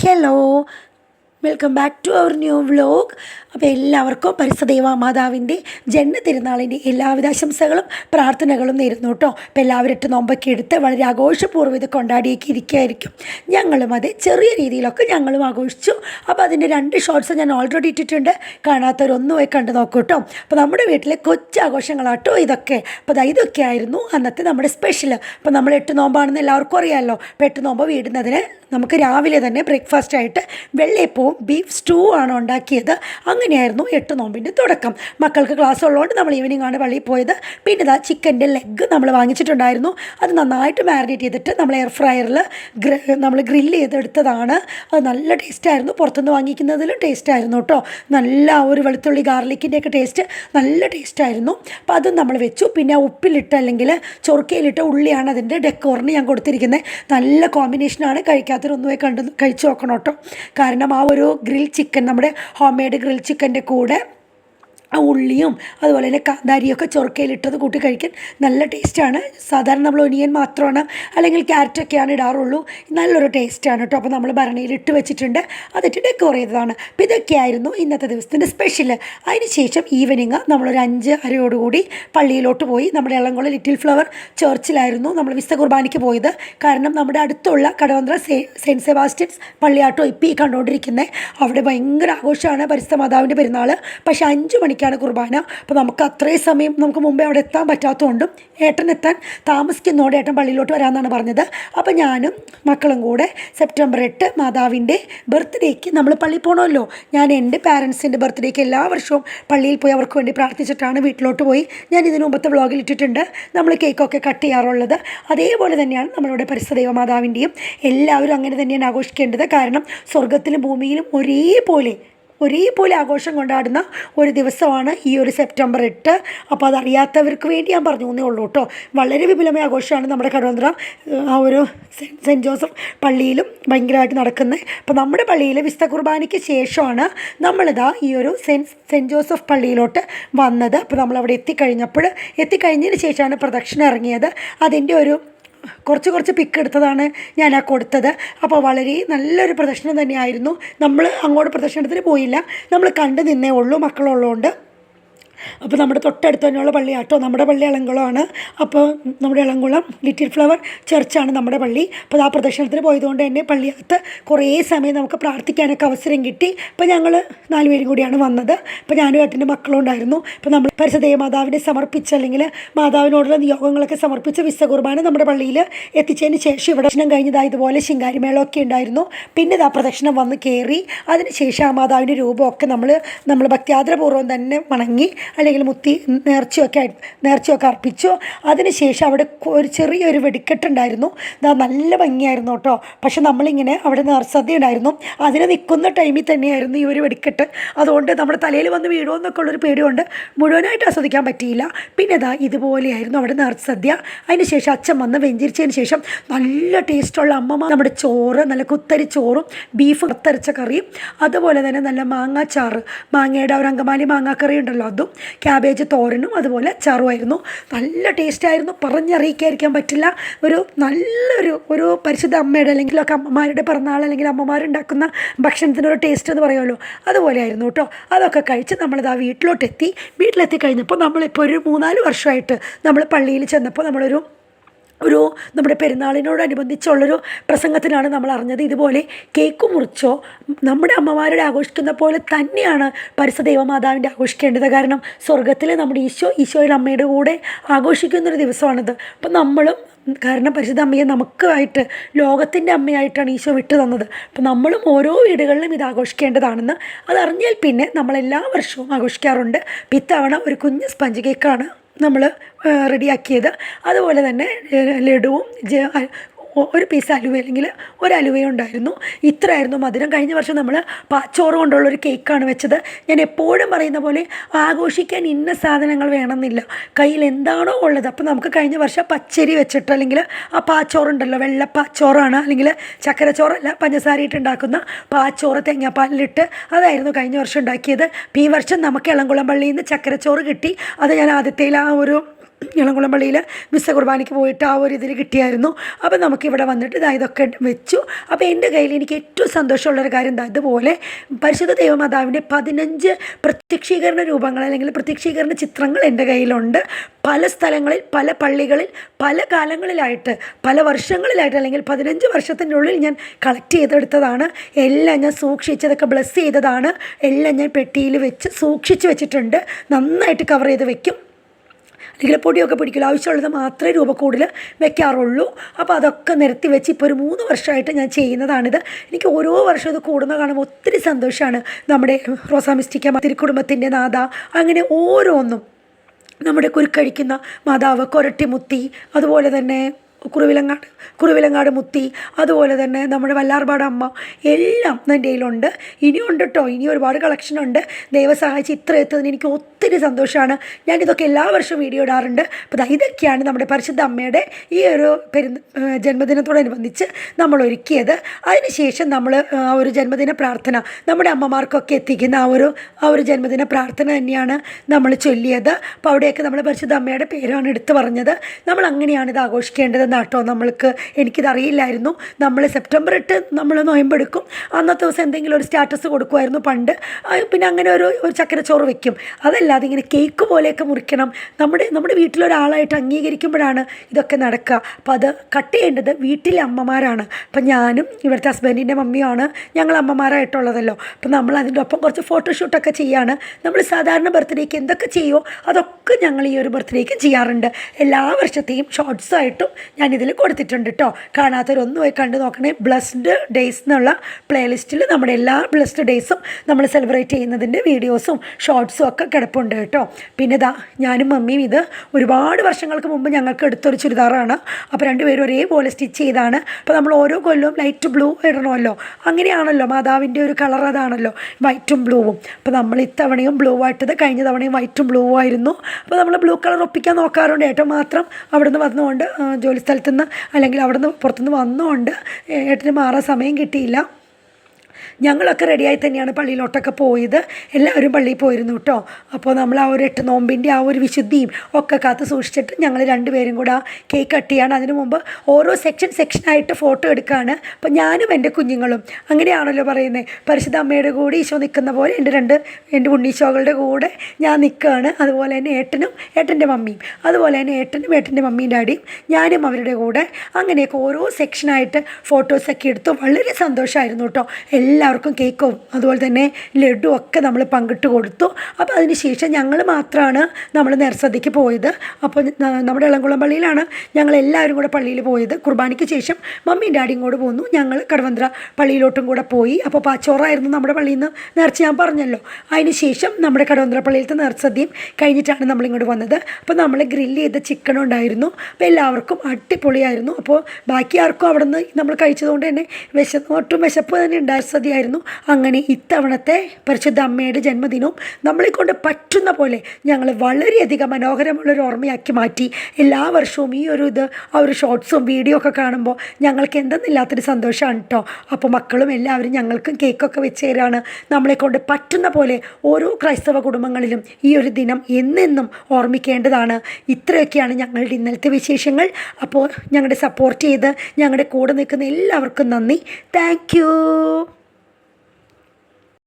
Hello, welcome back to our new vlog അപ്പോൾ എല്ലാവർക്കും പരിസദേവ മാതാവിന്റെ ജന്മതിരുനാളിന്റെ എല്ലാവിധ ആശംസകളും പ്രാർത്ഥനകളും നേരുന്നു കേട്ടോ. അപ്പോൾ എല്ലാവരും ഇട്ട് നോമ്പൊക്കെ എടുത്ത് വളരെ ആഘോഷപൂർവം ഇത് കൊണ്ടാടിയൊക്കെ ഇരിക്കുകയായിരിക്കും. ഞങ്ങളും അത് ചെറിയ രീതിയിലൊക്കെ ഞങ്ങളും ആഘോഷിച്ചു. അപ്പോൾ അതിന്റെ രണ്ട് ഷോർട്സ് ഞാൻ ഓൾറെഡി ഇട്ടിട്ടുണ്ട്. കാണാത്തവരൊന്നും പോയി കണ്ടു നോക്കൂ കേട്ടോ. അപ്പോൾ നമ്മുടെ വീട്ടിലെ കൊച്ചാഘോഷങ്ങളാട്ടോ ഇതൊക്കെ. അപ്പോൾ ഇതൊക്കെ ആയിരുന്നു അന്നത്തെ നമ്മുടെ സ്പെഷ്യൽ അപ്പോൾ നമ്മൾ എട്ട് നോമ്പാണെന്ന് എല്ലാവർക്കും അറിയാമല്ലോ അപ്പോൾ എട്ട് നോമ്പ് വീടുന്നതിന് നമുക്ക് രാവിലെ തന്നെ ബ്രേക്ക്ഫാസ്റ്റ് ആയിട്ട് വെള്ളയപ്പവും ബീഫ് സ്റ്റൂ ആണ് ഉണ്ടാക്കിയത്. അങ്ങനെയായിരുന്നു എട്ട് നോമ്പിന്റെ തുടക്കം. മക്കൾക്ക് ക്ലാസ് ഉള്ളതുകൊണ്ട് നമ്മൾ ഈവനിങ് ആണ് പള്ളിയിൽ പോയത്. പിന്നെ ഇതാ ചിക്കന്റെ ലെഗ് നമ്മൾ വാങ്ങിച്ചിട്ടുണ്ടായിരുന്നു. അത് നന്നായിട്ട് മാരിനേറ്റ് ചെയ്തിട്ട് നമ്മൾ എയർ ഫ്രയറിൽ നമ്മൾ ഗ്രില്ല് ചെയ്തെടുത്തതാണ്. അത് നല്ല ടേസ്റ്റായിരുന്നു പുറത്തുനിന്ന് വാങ്ങിക്കുന്നതിലും ടേസ്റ്റായിരുന്നു കേട്ടോ നല്ല ഒരു വെളുത്തുള്ളി ഗാർലിക്കിന്റെയൊക്കെ ടേസ്റ്റ് നല്ല ടേസ്റ്റായിരുന്നു അപ്പോൾ അതും നമ്മൾ വെച്ചു. പിന്നെ ഉപ്പിലിട്ട് അല്ലെങ്കിൽ ചൊറുക്കയിലിട്ട ഉള്ളിയാണ് അതിന്റെ ഡെക്കോറിന് ഞാൻ കൊടുത്തിരിക്കുന്നത് നല്ല കോമ്പിനേഷനാണ് കഴിക്കാത്തവരൊന്നുമായി കണ്ട് കഴിച്ചു നോക്കണം കേട്ടോ കാരണം ആ ഒരു ഗ്രിൽ ചിക്കൻ നമ്മുടെ ഹോം മെയ്ഡ് ഗ്രിൽ ചിക്കന്റെ കൂടെ ആ ഉള്ളിയും അതുപോലെ തന്നെ കാന്താരിയൊക്കെ ചൊറുക്കയിലിട്ടത് കൂട്ടി കഴിക്കാൻ നല്ല ടേസ്റ്റാണ്. സാധാരണ നമ്മൾ ഒനിയൻ മാത്രമാണ് അല്ലെങ്കിൽ ക്യാരറ്റൊക്കെയാണ് ഇടാറുള്ളൂ. നല്ലൊരു ടേസ്റ്റാണ് കേട്ടോ. അപ്പോൾ നമ്മൾ ഭരണിയിൽ ഇട്ട് വെച്ചിട്ടുണ്ട്. അതിട്ട് ഡെക്കോർ ചെയ്തതാണ്. അപ്പോൾ ഇതൊക്കെയായിരുന്നു ഇന്നത്തെ ദിവസത്തിന്റെ സ്പെഷ്യൽ അതിന് ശേഷം ഈവനിങ് നമ്മളൊരു അഞ്ച് അരയോടുകൂടി പള്ളിയിലോട്ട് പോയി നമ്മുടെ ഇളംകുളം ലിറ്റിൽ ഫ്ലവർ ചർച്ചിലായിരുന്നു നമ്മൾ വിസ്ത കുർബാനയ്ക്ക് പോയത്. കാരണം നമ്മുടെ അടുത്തുള്ള കടവന്ത്ര സെന്റ് സെബാസ്റ്റ്യൻസ് പള്ളിയാട്ടോ ഇപ്പോൾ ഈ കണ്ടുകൊണ്ടിരിക്കുന്നത് അവിടെ ഭയങ്കര ആഘോഷമാണ്. പരിസ്ഥ മാതാവിന്റെ പെരുന്നാൾ പക്ഷേ അഞ്ച് മണിക്കാണ് കുർബാന. അപ്പോൾ നമുക്ക് അത്രയും സമയം നമുക്ക് മുമ്പേ അവിടെ എത്താൻ പറ്റാത്തതുകൊണ്ടും ഏട്ടൻ എത്താൻ താമസിക്കുന്നതോടെ ഏട്ടൻ പള്ളിയിലോട്ട് വരാമെന്നാണ് പറഞ്ഞത്. അപ്പോൾ ഞാനും മക്കളും കൂടെ സെപ്റ്റംബർ എട്ട് മാതാവിന്റെ ബർത്ത്ഡേക്ക് നമ്മൾ പള്ളിയിൽ പോകണമല്ലോ ഞാൻ എന്റെ പാരൻസിന്റെ ബർത്ത്ഡേക്ക് എല്ലാ വർഷവും പള്ളിയിൽ പോയി അവർക്ക് വേണ്ടി പ്രാർത്ഥിച്ചിട്ടാണ് വീട്ടിലോട്ട് പോയി. ഞാൻ ഇതിനു മുമ്പത്തെ വ്ളോഗിൽ ഇട്ടിട്ടുണ്ട്. നമ്മൾ കേക്കൊക്കെ കട്ട് ചെയ്യാറുള്ളത്. അതേപോലെ തന്നെയാണ് നമ്മളുടെ പരിസ്ഥദൈവ മാതാവിന്റെയും. എല്ലാവരും അങ്ങനെ തന്നെയാണ് ആഘോഷിക്കേണ്ടത്. കാരണം സ്വർഗത്തിലും ഭൂമിയിലും ഒരേപോലെ ഒരേപോലെ ആഘോഷം കൊണ്ടാടുന്ന ഒരു ദിവസമാണ് ഈ ഒരു സെപ്റ്റംബർ എട്ട്. അപ്പോൾ അതറിയാത്തവർക്ക് വേണ്ടി ഞാൻ പറഞ്ഞു എന്നേ ഉള്ളൂ കേട്ടോ. വളരെ വിപുലമായ ആഘോഷമാണ് നമ്മുടെ കടവന്ത്ര ആ ഒരു സെന്റ് ജോസഫ് പള്ളിയിലും ഭയങ്കരമായിട്ട് നടക്കുന്നത് അപ്പോൾ നമ്മുടെ പള്ളിയിൽ വിസ്ത കുർബാനയ്ക്ക് ശേഷമാണ് നമ്മളിതാ ഈ ഒരു സെന്റ് സെന്റ് ജോസഫ് പള്ളിയിലോട്ട് വന്നത്. അപ്പോൾ നമ്മളവിടെ എത്തിക്കഴിഞ്ഞപ്പോൾ എത്തിക്കഴിഞ്ഞതിന് ശേഷമാണ് പ്രദക്ഷിണം ഇറങ്ങിയത്. അതിന്റെ ഒരു കുറച്ച് കുറച്ച് പിക്ക് എടുത്തതാണ് ഞാൻ ആ കൊടുത്തത്. അപ്പോൾ വളരെ നല്ലൊരു പ്രദർശനം തന്നെയായിരുന്നു. നമ്മൾ അങ്ങോട്ട് പ്രദർശനത്തിന് പോയില്ല. നമ്മൾ കണ്ടു നിന്നേ ഉള്ളൂ. മക്കളുള്ളതുകൊണ്ട്. അപ്പോൾ നമ്മുടെ തൊട്ടടുത്ത് തന്നെയുള്ള പള്ളിയാട്ടോ നമ്മുടെ പള്ളി ഇളംകുളമാണ് അപ്പോൾ നമ്മുടെ ഇളംകുളം ലിറ്റിൽ ഫ്ലവർ ചർച്ചാണ് നമ്മുടെ പള്ളി. അപ്പോൾ ആ പ്രദർശനത്തിന് പോയതുകൊണ്ട് തന്നെ പള്ളിയകത്ത് കുറേ സമയം നമുക്ക് പ്രാർത്ഥിക്കാനൊക്കെ അവസരം കിട്ടി. അപ്പോൾ ഞങ്ങൾ നാലുപേരും കൂടിയാണ് വന്നത്. അപ്പോൾ ഞാനും ഏട്ടന്റെ മക്കളും ഉണ്ടായിരുന്നു. അപ്പോൾ നമ്മൾ പരിസദേവ മാതാവിനെ സമർപ്പിച്ച് അല്ലെങ്കിൽ മാതാവിനോടുള്ള നിയോഗങ്ങളൊക്കെ സമർപ്പിച്ച് വിശ്വ കുർബാന നമ്മുടെ പള്ളിയിൽ എത്തിച്ചതിന് ശേഷം ഇവിടെ ദർശനം കഴിഞ്ഞതായതുപോലെ ശിങ്കാരിമേളമൊക്കെ ഉണ്ടായിരുന്നു. പിന്നെ ആ പ്രദക്ഷിണം വന്ന് കയറി അതിനുശേഷം ആ മാതാവിന്റെ രൂപമൊക്കെ നമ്മൾ നമ്മൾ ഭക്തിയാദരപൂർവം തന്നെ വണങ്ങി അല്ലെങ്കിൽ മുത്തി നേർച്ചയൊക്കെ നേർച്ചയൊക്കെ അർപ്പിച്ചു. അതിനുശേഷം അവിടെ ഒരു ചെറിയൊരു വെടിക്കെട്ടുണ്ടായിരുന്നു. ഇതാ നല്ല ഭംഗിയായിരുന്നു കേട്ടോ. പക്ഷെ നമ്മളിങ്ങനെ അവിടെ നേർസദ്യ ഉണ്ടായിരുന്നു അതിന് നിൽക്കുന്ന ടൈമിൽ തന്നെയായിരുന്നു ഈ ഒരു വെടിക്കെട്ട്. അതുകൊണ്ട് നമ്മുടെ തലയിൽ വന്ന് വീഴുമോ എന്നൊക്കെ ഉള്ളൊരു പേടിയുണ്ട്. മുഴുവനായിട്ട് ആസ്വദിക്കാൻ പറ്റിയില്ല. പിന്നെ ഇതാ ഇതുപോലെയായിരുന്നു അവിടെ നേർസദ്യ. അതിന് ശേഷം അച്ഛൻ വന്ന് വെഞ്ചിരിച്ചതിന് ശേഷം നല്ല ടേസ്റ്റുള്ള അമ്മമാർ നമ്മുടെ ചോറ് നല്ല കുത്തരി ചോറും ബീഫ് കത്തരച്ച കറിയും അതുപോലെ തന്നെ നല്ല മാങ്ങാച്ചാറ് മാങ്ങയുടെ ഒരു അങ്കമാലി മാങ്ങാക്കറി ഉണ്ടല്ലോ അതും ക്യാബേജ് തോരനും അതുപോലെ അച്ചാറുമായിരുന്നു. നല്ല ടേസ്റ്റായിരുന്നു. പറഞ്ഞറിയിക്കാതിരിക്കാൻ പറ്റില്ല. ഒരു നല്ലൊരു ഒരു പരിശുദ്ധ അമ്മയുടെ അല്ലെങ്കിൽ ഒക്കെ അമ്മമാരുടെ പിറന്നാൾ അല്ലെങ്കിൽ അമ്മമാരുണ്ടാക്കുന്ന ഒരു ടേസ്റ്റ് എന്ന് പറയുമല്ലോ. അതുപോലെ ആയിരുന്നു കേട്ടോ. അതൊക്കെ കഴിച്ച് നമ്മളിതാ വീട്ടിലോട്ടെത്തി. വീട്ടിലെത്തി കഴിഞ്ഞപ്പോൾ നമ്മളിപ്പോൾ ഒരു മൂന്നാൽ വർഷമായിട്ട് നമ്മൾ പള്ളിയിൽ ചെന്നപ്പോൾ നമ്മളൊരു ഒരു നമ്മുടെ പെരുന്നാളിനോടനുബന്ധിച്ചുള്ളൊരു പ്രസംഗത്തിനാണ് നമ്മൾ അറിഞ്ഞത്. ഇതുപോലെ കേക്ക് മുറിച്ചോ നമ്മുടെ അമ്മമാരുടെ ആഘോഷിക്കുന്ന പോലെ തന്നെയാണ് പരിസ ദൈവമാതാവിന്റെ ആഘോഷിക്കേണ്ടത്. കാരണം സ്വർഗത്തിലെ നമ്മുടെ ഈശോ ഈശോയുടെ അമ്മയുടെ കൂടെ ആഘോഷിക്കുന്നൊരു ദിവസമാണിത്. അപ്പം നമ്മളും കാരണം പരിശുദ്ധ അമ്മയെ നമുക്കായിട്ട് ലോകത്തിന്റെ അമ്മയായിട്ടാണ് ഈശോ വിട്ടു തന്നത്. അപ്പം നമ്മളും ഓരോ വീടുകളിലും ഇത് ആഘോഷിക്കേണ്ടതാണെന്ന് അതറിഞ്ഞാൽ പിന്നെ നമ്മൾ എല്ലാ വർഷവും ആഘോഷിക്കാറുണ്ട്. ഇത്തവണ ഒരു കുഞ്ഞ് സ്പഞ്ച് കേക്കാണ്. നമ്മൾ റെഡിയാക്കിയത്. അതുപോലെ തന്നെ ലഡുവും ഒരു പീസ് അലുവ അല്ലെങ്കിൽ ഒരു അലുവ ഉണ്ടായിരുന്നു. ഇത്രയായിരുന്നു മധുരം. കഴിഞ്ഞ വർഷം നമ്മൾ പാച്ചോറ് കൊണ്ടുള്ള ഒരു കേക്കാണ് വെച്ചത്. ഞാൻ എപ്പോഴും പറയുന്ന പോലെ ആഘോഷിക്കാൻ ഇന്ന സാധനങ്ങൾ വേണമെന്നില്ല. കയ്യിൽ എന്താണോ ഉള്ളത്. അപ്പോൾ നമുക്ക് കഴിഞ്ഞ വർഷം പച്ചരി വെച്ചിട്ട് അല്ലെങ്കിൽ ആ പാച്ചോറുണ്ടല്ലോ വെള്ള പാച്ചോറാണ് അല്ലെങ്കിൽ ചക്കരച്ചോറല്ല പഞ്ചസാര ഇട്ട് ഉണ്ടാക്കുന്ന പാച്ചോറ് തേങ്ങാപ്പാലിലിട്ട് അതായിരുന്നു കഴിഞ്ഞ വർഷം ഉണ്ടാക്കിയത്. ഈ വർഷം നമുക്ക് ഇളംകുളം പള്ളിയിൽ നിന്ന് ചക്കരച്ചോറ് കിട്ടി. അത് ഞാൻ ആദ്യത്തേൽ ആ ഒരു ഇളംകുളം പള്ളിയിൽ മിസ്സ കുർബാനയ്ക്ക് പോയിട്ട് ആ ഒരു ഇതിൽ കിട്ടിയായിരുന്നു. അപ്പോൾ നമുക്കിവിടെ വന്നിട്ട് ഇതാ ഇതൊക്കെ വെച്ചു. അപ്പോൾ എന്റെ കയ്യിൽ എനിക്ക് ഏറ്റവും സന്തോഷമുള്ളൊരു കാര്യം എന്താ ഇതുപോലെ പരിശുദ്ധ ദൈവമാതാവിന്റെ പതിനഞ്ച് പ്രത്യക്ഷീകരണ രൂപങ്ങൾ അല്ലെങ്കിൽ പ്രത്യക്ഷീകരണ ചിത്രങ്ങൾ എന്റെ കയ്യിലുണ്ട്. പല സ്ഥലങ്ങളിൽ പല പള്ളികളിൽ പല കാലങ്ങളിലായിട്ട് പല വർഷങ്ങളിലായിട്ട് അല്ലെങ്കിൽ പതിനഞ്ച് വർഷത്തിനുള്ളിൽ ഞാൻ കളക്ട് ചെയ്തെടുത്തതാണ്. എല്ലാം ഞാൻ സൂക്ഷിച്ചതൊക്കെ ബ്ലസ് ചെയ്തതാണ്. എല്ലാം ഞാൻ പെട്ടിയിൽ വെച്ച് സൂക്ഷിച്ച് വെച്ചിട്ടുണ്ട്. നന്നായിട്ട് കവർ ചെയ്ത് വെക്കും. അല്ലെങ്കിൽ പൊടിയൊക്കെ പിടിക്കില്ല. ആവശ്യമുള്ളത് മാത്രമേ രൂപ കൂടുതൽ വെക്കാറുള്ളൂ. അപ്പോൾ അതൊക്കെ നിരത്തി വെച്ച് ഇപ്പോൾ ഒരു മൂന്ന് വർഷമായിട്ട് ഞാൻ ചെയ്യുന്നതാണിത്. എനിക്ക് ഓരോ വർഷവും ഇത് കൂടുന്ന കാണുമ്പോൾ ഒത്തിരി സന്തോഷമാണ്. നമ്മുടെ റോസാമിസ്റ്റിക്ക തിരുക്കുടുംബത്തിന്റെ നാഥ അങ്ങനെ ഓരോന്നും. നമ്മുടെ കുരുക്കഴിക്കുന്ന മാതാവ് കൊരട്ടിമുത്തി അതുപോലെ തന്നെ കുറുവിലങ്ങാട് കുറുവിലങ്ങാട് മുത്തി അതുപോലെ തന്നെ നമ്മുടെ വല്ലാർപാട് അമ്മ എല്ലാം എന്റെ കയ്യിലുണ്ട്. ഇനിയുണ്ട് കേട്ടോ ഇനി ഒരുപാട് കളക്ഷനുണ്ട് ദൈവം സഹായിച്ച് ഇത്ര എത്തുന്നതിന് എനിക്ക് ഒത്തിരി സന്തോഷമാണ്. ഞാനിതൊക്കെ എല്ലാ വർഷവും വീഡിയോ ഇടാറുണ്ട്. അപ്പോൾ ഇതൊക്കെയാണ് നമ്മുടെ പരിശുദ്ധ അമ്മയുടെ ഈ ഒരു പെരു ജന്മദിനത്തോടനുബന്ധിച്ച് നമ്മൾ ഒരുക്കിയത്. അതിനുശേഷം നമ്മൾ ആ ഒരു ജന്മദിന പ്രാർത്ഥന നമ്മുടെ അമ്മമാർക്കൊക്കെ എത്തിക്കുന്ന ആ ഒരു ആ ഒരു ജന്മദിന പ്രാർത്ഥന തന്നെയാണ് നമ്മൾ ചൊല്ലിയത്. അപ്പോൾ അവിടെയൊക്കെ നമ്മൾ പരിശുദ്ധ അമ്മയുടെ പേരാണ് എടുത്തു പറഞ്ഞത്. നമ്മൾ അങ്ങനെയാണ് ഇത് ആഘോഷിക്കേണ്ടതെന്ന് കേട്ടോ നമ്മൾക്ക്? എനിക്കിതറിയില്ലായിരുന്നു. നമ്മൾ സെപ്റ്റംബർ എട്ട് നമ്മൾ നോയമ്പെടുക്കും. അന്നത്തെ ദിവസം എന്തെങ്കിലും ഒരു സ്റ്റാറ്റസ് കൊടുക്കുമായിരുന്നു പണ്ട്. പിന്നെ അങ്ങനെ ഒരു ഒരു ചക്കരച്ചോറ് വെക്കും. അതല്ലാതെ ഇങ്ങനെ കേക്ക് പോലെയൊക്കെ മുറിക്കണം. നമ്മുടെ നമ്മുടെ വീട്ടിലൊരാളായിട്ട് അംഗീകരിക്കുമ്പോഴാണ് ഇതൊക്കെ നടക്കുക. അപ്പോൾ അത് കട്ട് ചെയ്യേണ്ടത് വീട്ടിലെ അമ്മമാരാണ്. അപ്പം ഞാനും ഇവിടുത്തെ ഹസ്ബൻഡിന്റെ മമ്മിയുമാണ് ഞങ്ങൾ അമ്മമാരായിട്ടുള്ളതല്ലോ അപ്പം നമ്മൾ അതിന്റെ ഒപ്പം കുറച്ച് ഫോട്ടോഷൂട്ടൊക്കെ ചെയ്യാണ്. നമ്മൾ സാധാരണ ബർത്ത്ഡേക്ക് എന്തൊക്കെ ചെയ്യുമോ അതൊക്കെ ഞങ്ങൾ ഈ ഒരു ബർത്ത്ഡേക്ക് ചെയ്യാറുണ്ട്. എല്ലാ വർഷത്തെയും ഷോർട്സായിട്ടും ഞാൻ ഇതിൽ കൊടുത്തിട്ടുണ്ട് കേട്ടോ കാണാത്തവരൊന്നും പോയി കണ്ടു നോക്കണേ. ബ്ലസ്ഡ് ഡേയ്സ് എന്നുള്ള പ്ലേലിസ്റ്റിൽ നമ്മുടെ എല്ലാ ബ്ലസ്ഡ് ഡേയ്സും നമ്മൾ സെലിബ്രേറ്റ് ചെയ്യുന്നതിന്റെ വീഡിയോസും ഷോർട്സും ഒക്കെ കിടപ്പുണ്ട് കേട്ടോ. പിന്നെ ഇതാ ഞാനും മമ്മിയും ഇത് ഒരുപാട് വർഷങ്ങൾക്ക് മുമ്പ് ഞങ്ങൾക്ക് എടുത്തൊരു ചുരിദാറാണ്. അപ്പോൾ രണ്ടുപേരും ഒരേപോലെ സ്റ്റിച്ച് ചെയ്താണ്. അപ്പോൾ നമ്മൾ ഓരോ കൊല്ലവും ലൈറ്റ് ബ്ലൂ ഇടണമല്ലോ. അങ്ങനെയാണല്ലോ മാതാവിന്റെ ഒരു കളർ അതാണല്ലോ വൈറ്റും ബ്ലൂവും അപ്പോൾ നമ്മൾ ഇത്തവണയും ബ്ലൂ ആയിട്ടത് കഴിഞ്ഞ തവണയും വൈറ്റും ബ്ലൂ ആയിരുന്നു. അപ്പോൾ നമ്മൾ ബ്ലൂ കളർ ഒപ്പിക്കാൻ നോക്കാറുണ്ട് ഏട്ടൻ മാത്രം അവിടുന്ന് വന്നുകൊണ്ട് ജോലി സ്ഥലത്ത് അല്ലെങ്കിൽ അല്ലെങ്കിൽ അവിടുന്ന് പുറത്തുനിന്ന് വന്നുകൊണ്ട് ഏട്ടന് മാറാൻ സമയം കിട്ടിയില്ല. ഞങ്ങളൊക്കെ റെഡിയായി തന്നെയാണ് പള്ളിയിലോട്ടൊക്കെ പോയത്. എല്ലാവരും പള്ളിയിൽ പോയിരുന്നു കേട്ടോ അപ്പോൾ നമ്മൾ ആ ഒരു എട്ട് നോമ്പിന്റെ ആ ഒരു വിശുദ്ധിയും ഒക്കെ കാത്ത് സൂക്ഷിച്ചിട്ട് ഞങ്ങൾ രണ്ടുപേരും കൂടെ ആ കേക്ക് കട്ട് ചെയ്യാണ് അതിനു മുമ്പ് ഓരോ സെക്ഷൻ സെക്ഷനായിട്ട് ഫോട്ടോ എടുക്കുകയാണ് അപ്പോൾ ഞാനും എന്റെ കുഞ്ഞുങ്ങളും അങ്ങനെയാണല്ലോ പറയുന്നത് പരിശുദ്ധ അമ്മയുടെ കൂടെ ഈശോ നിൽക്കുന്ന പോലെ എന്റെ രണ്ട് എന്റെ ഉണ്ണീശോകളുടെ കൂടെ ഞാൻ നിൽക്കുകയാണ്. അതുപോലെ തന്നെ ഏട്ടനും ഏട്ടന്റെ മമ്മിയും. അതുപോലെ തന്നെ ഏട്ടനും ഏട്ടന്റെ മമ്മിയും ഡാഡിയും ഞാനും അവരുടെ കൂടെ അങ്ങനെയൊക്കെ ഓരോ സെക്ഷനായിട്ട് ഫോട്ടോസൊക്കെ എടുത്തു. വളരെ സന്തോഷമായിരുന്നു കേട്ടോ എല്ലാവർക്കും കേക്കും. അതുപോലെ തന്നെ ലഡു ഒക്കെ നമ്മൾ പങ്കിട്ട് കൊടുത്തു. അപ്പോൾ അതിന് ശേഷം ഞങ്ങൾ മാത്രമാണ് നമ്മൾ നേർസദ്യക്ക് പോയത്. അപ്പോൾ നമ്മുടെ ഇളംകുളം പള്ളിയിലാണ് ഞങ്ങൾ എല്ലാവരും കൂടെ പള്ളിയിൽ പോയത്. കുർബാനയ്ക്ക് ശേഷം മമ്മിയും ഡാഡിയും കൂടെ പോന്നു. ഞങ്ങൾ കടവന്ത്ര പള്ളിയിലോട്ടും കൂടെ പോയി. അപ്പോൾ പാച്ചോറായിരുന്നു നമ്മുടെ പള്ളിയിൽ നിന്ന് നേർച്ച ഞാൻ പറഞ്ഞല്ലോ. അതിന് ശേഷം നമ്മുടെ കടവന്ത്ര പള്ളിയിലത്തെ നേർസദ്യയും കഴിഞ്ഞിട്ടാണ് നമ്മളിങ്ങോട്ട് വന്നത്. അപ്പോൾ നമ്മൾ ഗ്രില്ല് ചെയ്ത ചിക്കൻ ഉണ്ടായിരുന്നു. അപ്പോൾ എല്ലാവർക്കും അടിപൊളിയായിരുന്നു. അപ്പോൾ ബാക്കി ആർക്കും അവിടെ നിന്ന് നമ്മൾ കഴിച്ചതുകൊണ്ട് തന്നെ വിശ ഒട്ടും വിശപ്പ് തന്നെ ഉണ്ടായ സദ്യയായിരുന്നു അങ്ങനെ ഇത്തവണത്തെ പരിശുദ്ധ അമ്മയുടെ ജന്മദിനവും നമ്മളെക്കൊണ്ട് പറ്റുന്ന പോലെ ഞങ്ങൾ വളരെയധികം മനോഹരമുള്ളൊരു ഓർമ്മയാക്കി മാറ്റി. എല്ലാ വർഷവും ഈ ഒരു ഇത് ആ ഒരു ഷോർട്സും വീഡിയോ ഒക്കെ കാണുമ്പോൾ ഞങ്ങൾക്ക് എന്തെന്നില്ലാത്തൊരു സന്തോഷമാണ് കേട്ടോ അപ്പോൾ മക്കളും എല്ലാവരും ഞങ്ങൾക്കും കേക്കൊക്കെ വെച്ച് തരാണ്. നമ്മളെ കൊണ്ട് പറ്റുന്ന പോലെ ഓരോ ക്രൈസ്തവ കുടുംബങ്ങളിലും ഈ ഒരു ദിനം എന്നെന്നും ഓർമ്മിക്കേണ്ടതാണ്. ഇത്രയൊക്കെയാണ് ഞങ്ങളുടെ ഇന്നലത്തെ വിശേഷങ്ങൾ. അപ്പോൾ ഞങ്ങളുടെ സപ്പോർട്ട് ചെയ്ത് ഞങ്ങളുടെ കൂടെ നിൽക്കുന്ന എല്ലാവർക്കും നന്ദി. താങ്ക്